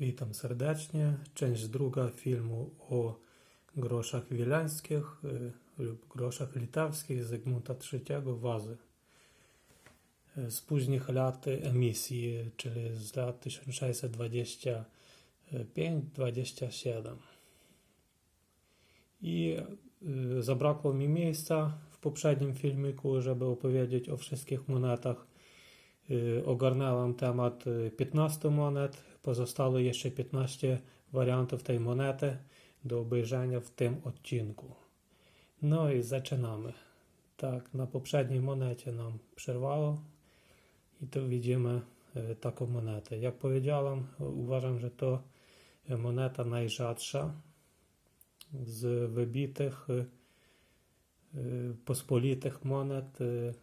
Witam serdecznie. Część druga filmu o groszach wileńskich y, lub groszach litewskich Zygmunta III Wazy. Y, Z późnych lat emisji, czyli z lat 1625-27. I y, zabrakło mi miejsca w poprzednim filmiku, żeby opowiedzieć o wszystkich monetach. Ogarnąłem temat y, 15 monet. Pozostało jeszcze 15 wariantów tej monety do obejrzenia w tym odcinku. No i zaczynamy. Tak, na poprzedniej monecie nam przerwało i tu widzimy y, taką monetę. Jak powiedziałem, uważam, że to moneta najrzadsza z wybitych y, y, pospolitych monet y, y,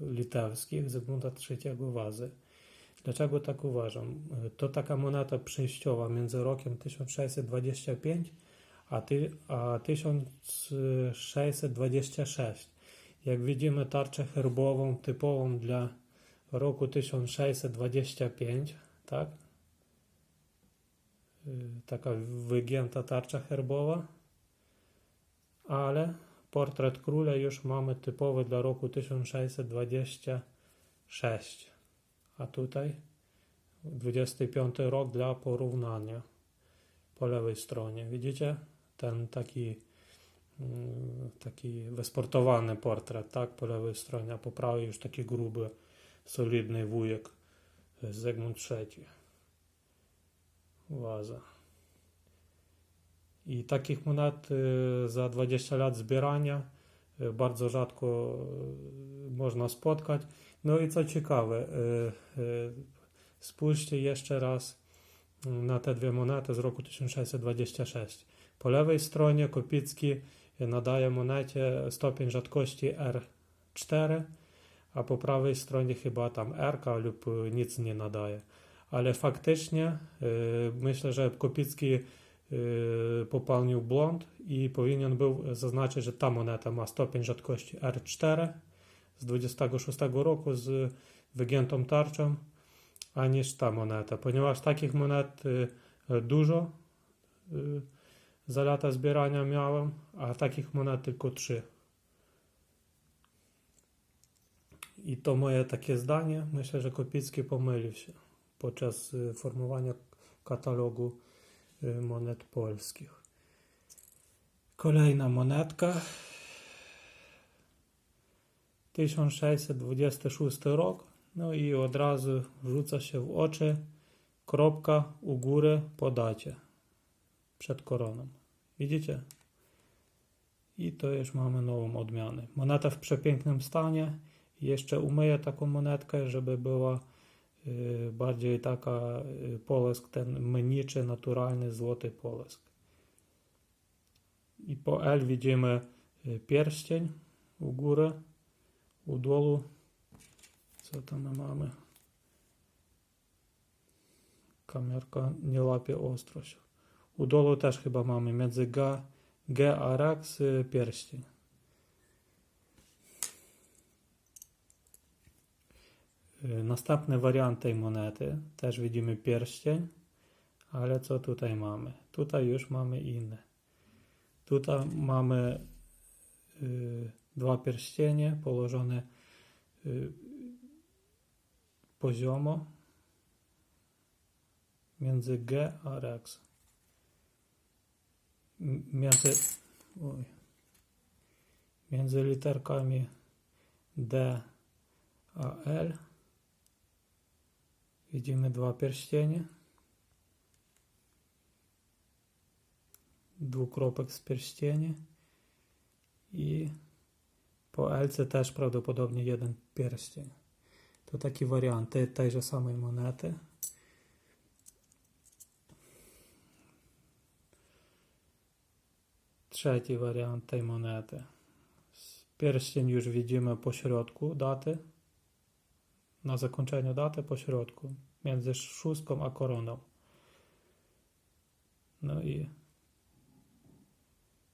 litewskich Zygmunta III Wazy. Dlaczego tak uważam? Y, To taka moneta przejściowa między rokiem 1625 a, ty, a 1626. Jak widzimy tarczę herbową typową dla roku 1625, tak? Y, Taka wygięta tarcza herbowa, ale portret króla już mamy typowy dla roku 1626. A tutaj 25 rok dla porównania po lewej stronie. Widzicie? Ten taki mm, taki wysportowany portret, tak? Po lewej stronie, a po prawej już taki gruby, solidny wujek Zygmunt III. Waza. I takich monet y, za 20 lat zbierania bardzo rzadko y, można spotkać. No i co ciekawe, y, y, spójrzcie jeszcze raz y, na te dwie monety z roku 1626. Po lewej stronie Kopicki nadaje monecie stopień rzadkości R4, a po prawej stronie chyba tam R lub nic nie nadaje. Ale faktycznie myślę, że Kopicki popełnił błąd i powinien był zaznaczyć, że ta moneta ma stopień rzadkości R4 z 26 roku z wygiętą tarczą, a niż ta moneta, ponieważ takich monet y, dużo y, za lata zbierania miałem, a takich monet tylko trzy. I to moje takie zdanie. Myślę, że Kopicki pomylił się podczas y, formowania katalogu y, monet polskich. Kolejna monetka. 1626 rok. No i od razu rzuca się w oczy kropka u góry po dacie przed koroną. Widzicie? I to już mamy nową odmianę. Moneta w przepięknym stanie. Jeszcze umyję taką monetkę, żeby była y, bardziej taka y, polesk, ten mniczy, naturalny, złoty polesk. I po L widzimy y, pierścień u góry, u dolu. Co tam my mamy? Kamerka nie łapie ostrość. U dolu też chyba mamy między G, G a Rex y, pierścień. Następny wariant tej monety. Też widzimy pierścień, ale co tutaj mamy? Tutaj już mamy inne. Tutaj mamy y, dwa pierścienie położone y, poziomo między G a Rex. Między, oj, między literkami D a L widzimy dwa pierścienie. Dwukropek z pierścieni i po LC też prawdopodobnie jeden pierścień. To taki wariant tej, tejże samej monety. Trzeci wariant tej monety. Pierścień już widzimy po środku daty na zakończeniu daty pośrodku, między szóstką a koroną. No i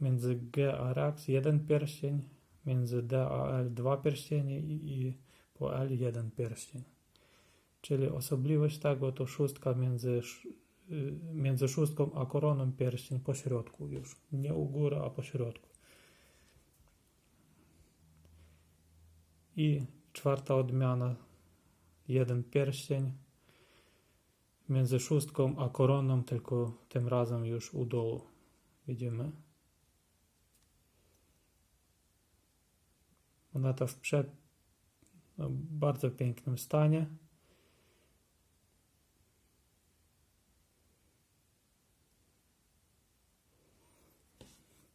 między G a Rax jeden pierścień, między D a L dwa pierścienie i, i po L jeden pierścień. Czyli osobliwość tego to szóstka między, y, między szóstką a koroną pierścień pośrodku już. Nie u góry, a pośrodku. I czwarta odmiana Jeden pierścień między szóstką a koroną, tylko tym razem już u dołu. Widzimy. Moneta w przed, no, bardzo pięknym stanie.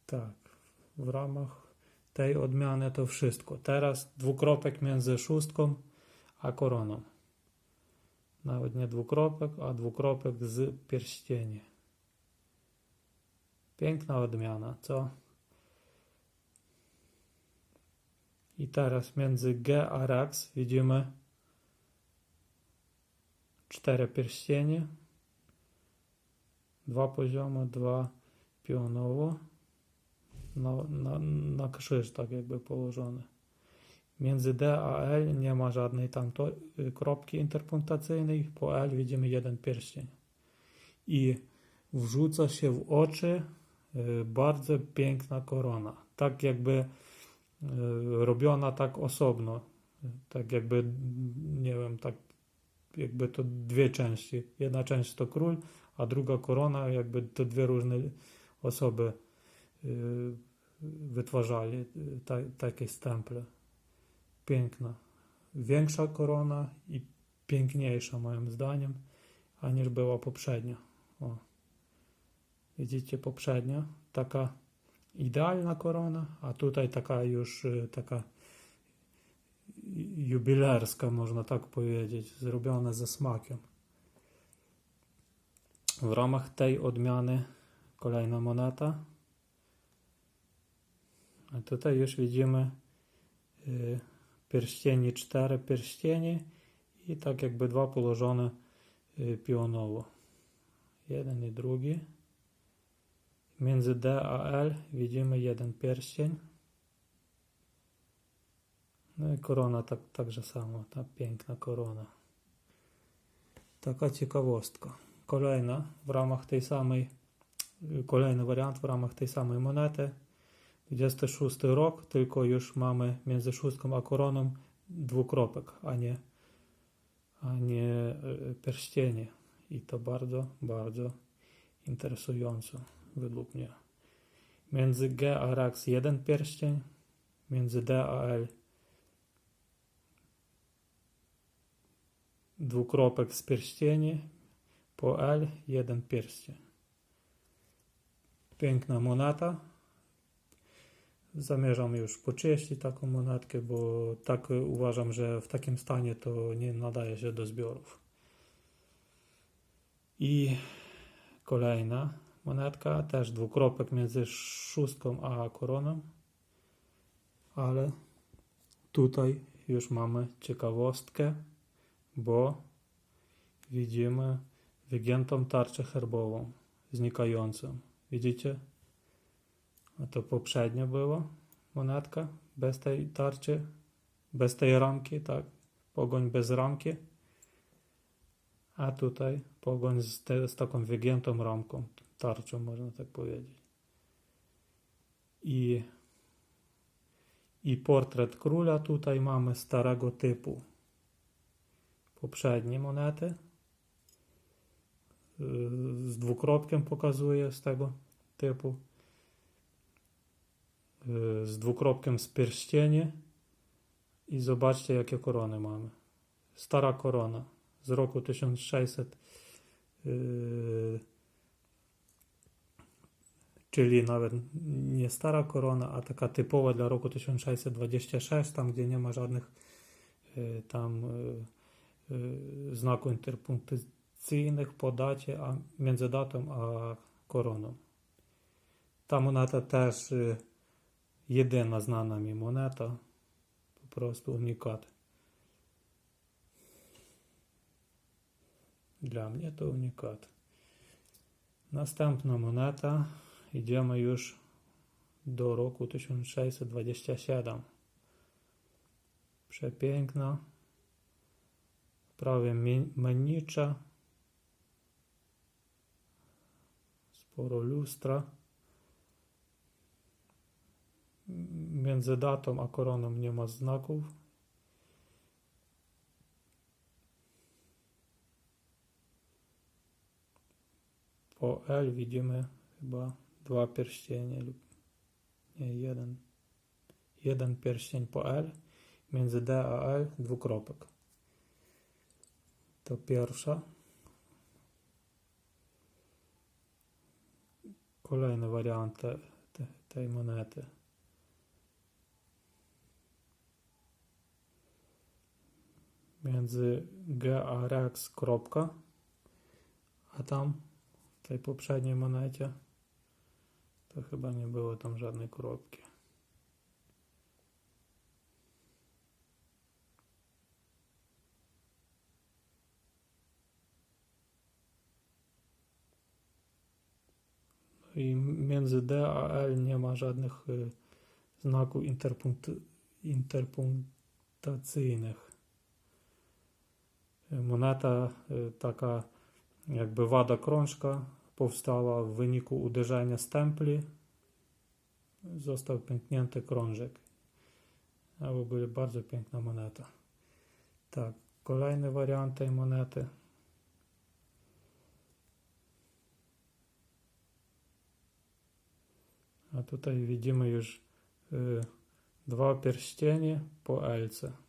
Tak, w ramach tej odmiany to wszystko. Teraz dwukropek między szóstką a koroną. Nawet nie dwukropek, a dwukropek z pierścieni. Piękna odmiana, co? I teraz między G a Rex widzimy cztery pierścienie. Dwa poziomy, dwa pionowo. Na, na, na krzyż tak jakby położone. Między D a L nie ma żadnej tam to, y, kropki interpunktacyjnej. Po L widzimy jeden pierścień. I wrzuca się w oczy y, bardzo piękna korona. Tak jakby y, robiona tak osobno. Tak jakby, nie wiem, tak jakby to dwie części. Jedna część to król, a druga korona, jakby to dwie różne osoby wytwarzali ta, takie stemple. Piękna. Większa korona i piękniejsza moim zdaniem, aniż była poprzednia. O. Widzicie, poprzednia taka idealna korona, a tutaj taka już y, taka jubilerska, można tak powiedzieć, zrobiona ze smakiem. W ramach tej odmiany kolejna moneta. A tutaj już widzimy y, pierścienie, cztery pierścienie i tak jakby dwa położone y, pionowo. Jeden i drugi. Między D a L widzimy jeden pierścień. No i korona tak, także samo, ta piękna korona. Taka ciekawostka. Kolejna w ramach tej samej, y, kolejny wariant w ramach tej samej monety. 26 rok, tylko już mamy między szóstką a koroną dwukropek, a nie, a nie y, pierścienie. I to bardzo, bardzo interesujące według mnie. Między G a Rax jeden pierścień, między D a L dwukropek z pierścieni, po L jeden pierścień. Piękna moneta. Zamierzam już poczyścić taką monetkę, bo tak uważam, że w takim stanie to nie nadaje się do zbiorów. I kolejna monetka, też dwukropek między szóstką a koroną, ale tutaj już mamy ciekawostkę, bo widzimy wygiętą tarczę herbową znikającą. Widzicie? A to poprzednio była monetka bez tej tarczy, bez tej ramki, tak? Pogoń bez ramki. A tutaj pogoń z, te, z taką wygiętą ramką, tarczą można tak powiedzieć. I, I portret króla tutaj mamy starego typu. Poprzednie monety y, z dwukropkiem pokazuje z tego typu. Y, Z dwukropkiem z pierścienie. I zobaczcie, jakie korony mamy. Stara korona z roku 1600, yy, czyli nawet nie stara korona, a taka typowa dla roku 1626, tam gdzie nie ma żadnych yy, tam yy, yy, znaków interpunkcyjnych po dacie, a między datą a koroną. Ta moneta też yy, Єдина знана мені монета. Просто унікат. Для мене то унікат. Następna moneta. Idziemy już do roku 1627. Przepiękna. Prawie mennicza. Sporo lustra. Między datą a koroną nie ma znaków. Po L widzimy chyba dwa pierścienie lub nie jeden. Jeden pierścień po L. Między D a L dwukropek. To pierwsza. Kolejny wariant te, te, tej monety. Między G a Rex kropka, a tam w tej poprzedniej monecie to chyba nie było tam żadnej kropki. i między D a L nie ma żadnych y, znaków interpunkt, interpunktacyjnych. Moneta y, taka jakby wada krążka powstała w wyniku uderzenia stempli. Został pęknięty krążek. A w bardzo piękna moneta. Tak, kolejny wariant tej monety. A tutaj widzimy już y, dwa pierścienie po Elce.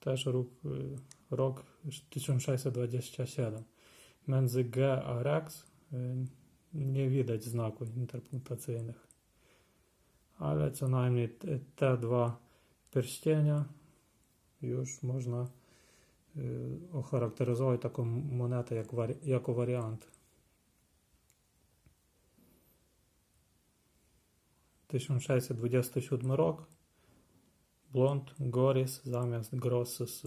Też rok, y, rok 1627. Między G a Rex y, nie widać znaków interpunktacyjnych. Ale co najmniej te, te dwa pierścienia już można y, ocharakteryzować taką monetę jak wari- jako wariant. 1627 rok. Blond Goris zamiast Grossus.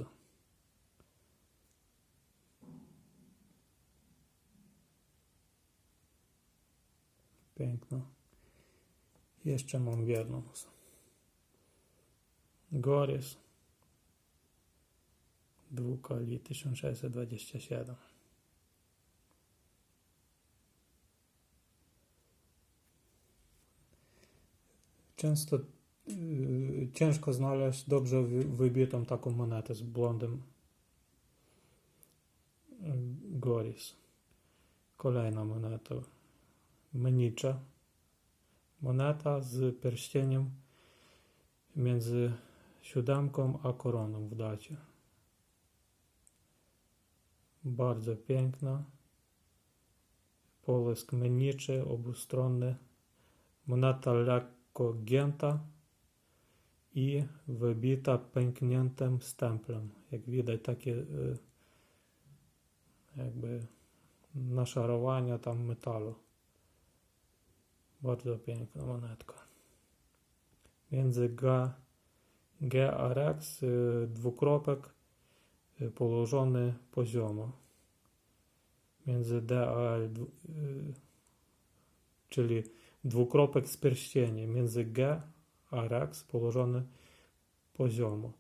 Piękno. Jeszcze mam jedną. Goris. Dwukali 1627. Często ciężko znaleźć dobrze wy- wybitą taką monetę z blondem yy, Goris. Kolejna moneta. Mnicza. Moneta z pierścieniem między siódemką a koroną w dacie. Bardzo piękna. Połysk mniczy, obustronny. Moneta lekko gięta i wybita pękniętym stemplem. Jak widać takie y, jakby naszarowania tam metalu. Bardzo piękna monetka. Między G, G a Rex y, dwukropek y, położony poziomo. Między D a L, czyli dwukropek z pierścieniem. Między G a Rex położony poziomo.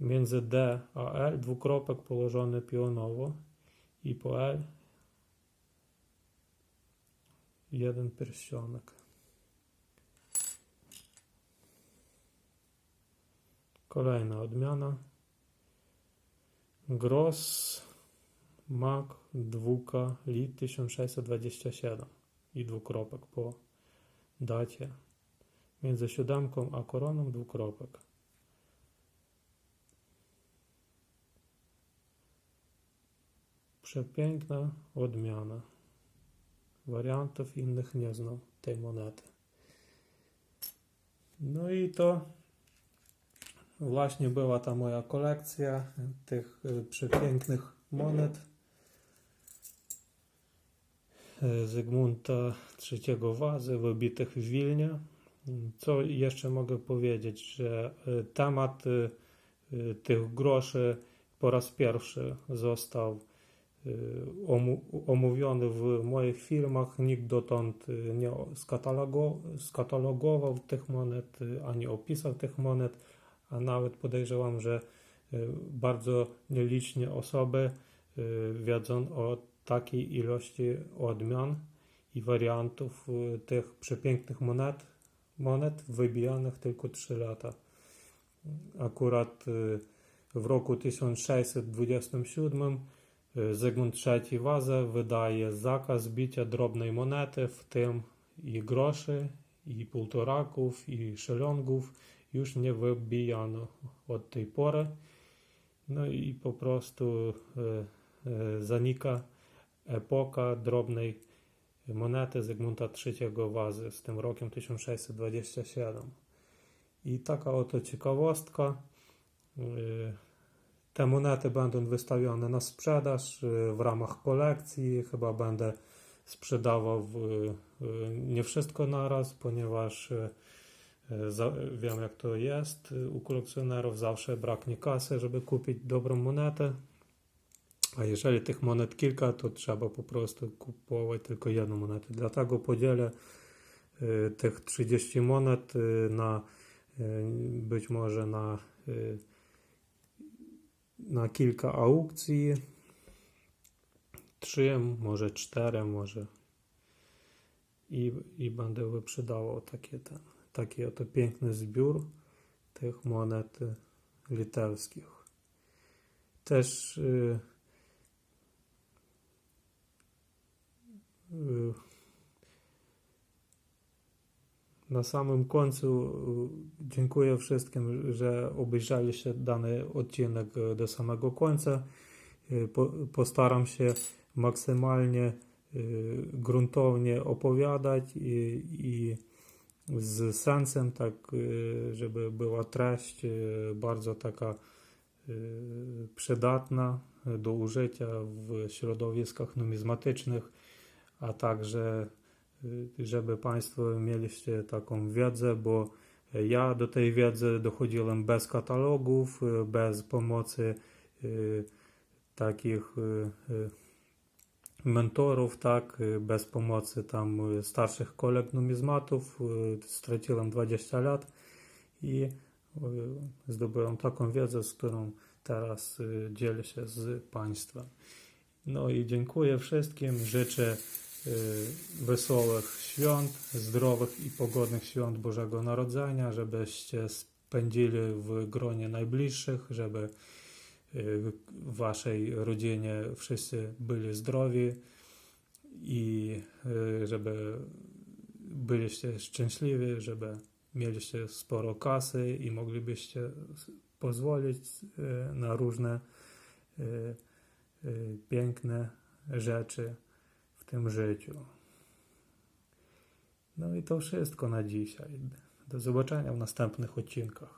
Między D a L dwukropek położony pionowo i po L jeden pierścionek. Kolejna odmiana. Gross Mac dwuka lit 1627 i dwukropek po dacie. Między siódemką a koroną dwukropek. Przepiękna odmiana. Wariantów innych nie znam tej monety. No i to właśnie była ta moja kolekcja tych y, przepięknych monet Zygmunta III Wazy wybitych w Wilnie. Co jeszcze mogę powiedzieć, że y, temat y, tych groszy po raz pierwszy został omu- omówiony w moich filmach. Nikt dotąd nie skatalogo- skatalogował tych monet, ani opisał tych monet, a nawet podejrzewam, że bardzo nieliczne osoby wiedzą o takiej ilości odmian i wariantów tych przepięknych monet, monet wybijanych tylko 3 lata. Akurat y, w roku 1627 y, Zygmunt III Waza wydaje zakaz bicia drobnej monety, w tym i groszy, i półtoraków, i szelongów już nie wybijano od tej pory. No i po prostu y, y, zanika epoka drobnej monety Zygmunta III Wazy z tym rokiem 1627. I taka oto ciekawostka. y, Te monety będą wystawione na sprzedaż y, w ramach kolekcji. Chyba będę sprzedawał y, nie wszystko naraz, ponieważ wiem jak to jest u kolekcjonerów. Zawsze braknie kasy, żeby kupić dobrą monetę. A jeżeli tych monet kilka, to trzeba po prostu kupować tylko jedną monetę. Dlatego podzielę y, tych 30 monet y, na y, być może na, na kilka aukcji. Trzy, może cztery, może. I, i będę wyprzedawał takie ten, taki oto piękny zbiór tych monet litewskich. Też na samym końcu y, dziękuję wszystkim, że obejrzeliście dany odcinek y, do samego końca. Y, Po, postaram się maksymalnie gruntownie opowiadać i, i z sensem, tak żeby była treść bardzo taka przydatna do użycia w środowiskach numizmatycznych, a także żeby Państwo mieliście taką wiedzę, bo ja do tej wiedzy dochodziłem bez katalogów, y, bez pomocy y, takich y, y, mentorów, tak, y, bez pomocy tam y, starszych kolegów numizmatów. y, Straciłem 20 lat i y, zdobyłem taką wiedzę, z którą teraz y, dzielę się z Państwem. No i dziękuję wszystkim. Życzę y, wesołych świąt, zdrowych i pogodnych świąt Bożego Narodzenia, żebyście spędzili w gronie najbliższych, żeby y, w waszej rodzinie wszyscy byli zdrowi i y, żeby byliście szczęśliwi, żeby mieliście sporo kasy i moglibyście pozwolić y, na różne y, y, piękne rzeczy tym życiu. No i to wszystko na dzisiaj. Do zobaczenia w następnych odcinkach.